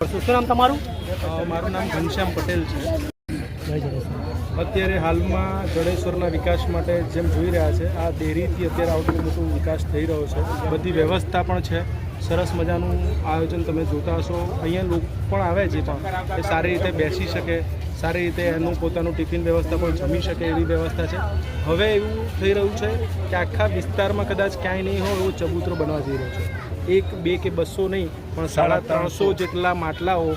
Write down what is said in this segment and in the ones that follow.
શું નામ તમારું? મારું નામ ઘનશ્યામ પટેલ છે. અત્યારે હાલમાં જડેશ્વરના વિકાસ માટે જેમ જોઈ રહ્યા છે આ ડેરીથી અત્યારે આટલું મોટું વિકાસ થઈ રહ્યો છે. બધી વ્યવસ્થા પણ છે. સરસ મજાનું આયોજન તમે જોતા હશો. અહીંયા લોકો પણ આવે છે પણ. એ સારી રીતે બેસી શકે સારી રીતે એનું પોતાનું ટિફિન વ્યવસ્થા પણ જમી શકે એવી વ્યવસ્થા છે. હવે એવું થઈ રહ્યું છે કે આખા વિસ્તારમાં કદાચ ક્યાંય નહીં હોય એવો ચબૂતરો બનવા જઈ રહ્યો છે. એક બે કે બસો નહીં પણ સાડા ત્રણસો. જેટલા માટલાઓ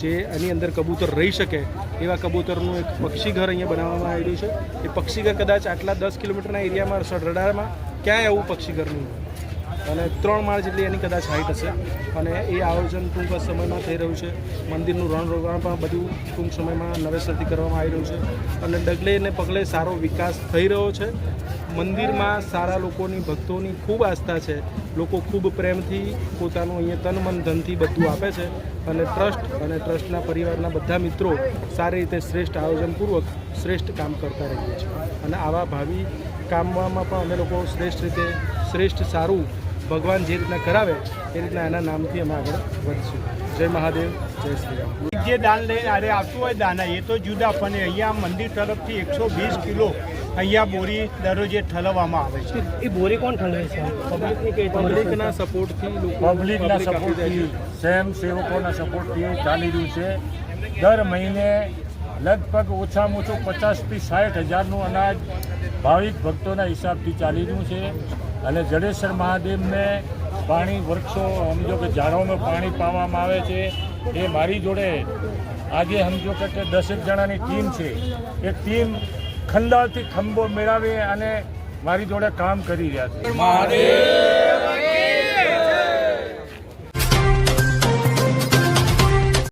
જે એની અંદર કબૂતર રહી શકે એવા કબૂતરનું એક પક્ષીઘર અહીંયા બનાવવામાં આવ્યું છે. એ પક્ષીઘર કદાચ આટલા દસ કિલોમીટરના એરિયામાં રડારમાં ક્યાંય આવું પક્ષીઘરનું અને ત્રણ માળ જેટલી એની કદાચ હાઈટ હશે. અને એ આયોજન ટૂંક સમયમાં થઈ રહ્યું છે. મંદિરનું રણ રોગાણ પણ બધું ટૂંક સમયમાં નવેસરથી કરવામાં આવી રહ્યું છે. અને ડગલે અને પગલે સારો વિકાસ થઈ રહ્યો છે. મંદિરમાં સારા લોકોની ભક્તોની ખૂબ આસ્થા છે. લોકો ખૂબ પ્રેમથી પોતાનું અહીંયા તન મન ધનથી બધું આપે છે અને ટ્રસ્ટ અને ટ્રસ્ટના પરિવારના બધા મિત્રો સારી રીતે શ્રેષ્ઠ આયોજનપૂર્વક શ્રેષ્ઠ કામ કરતા રહીએ છીએ. અને આવા ભાવિ કામમાં પણ અમે લોકો શ્રેષ્ઠ રીતે શ્રેષ્ઠ સારું ભગવાન જે રીતના કરાવે એ રીતના એના નામથી અમે આગળ વધશું. જય મહાદેવ, જય શ્રી રામ. જે દાન લઈને આરે આવતું હોય દાના, એ તો જુદા, પણ અહીંયા મંદિર તરફથી એકસો વીસ કિલો અહીંયા બોરી દરરોજે ઠલવવામાં આવે છે. એ બોરી કોણ ઠલવે છે? પબ્લિકની કે પબ્લિકના સપોર્ટથી પબ્લિકના આપી જાય છે. સપોર્ટથી સ્વયંસેવકોના સપોર્ટથી ચાલી રહ્યું છે. દર મહિને લગભગ ઓછામાં ઓછું પચાસથી સાઠ હજારનું અનાજ ભાવિક ભક્તોના હિસાબથી ચાલી રહ્યું છે. અને જડેશ્વર મહાદેવને પાણી વૃક્ષો સમજો કે ઝાડોમાં પાણી પાવામાં આવે છે. એ મારી જોડે આજે સમજો કે કે દસેક જણાની ટીમ છે. એ ટીમ ખંડાલથી ખંભો મેળવી અને મારી જોડે કામ કરી રહ્યા છે.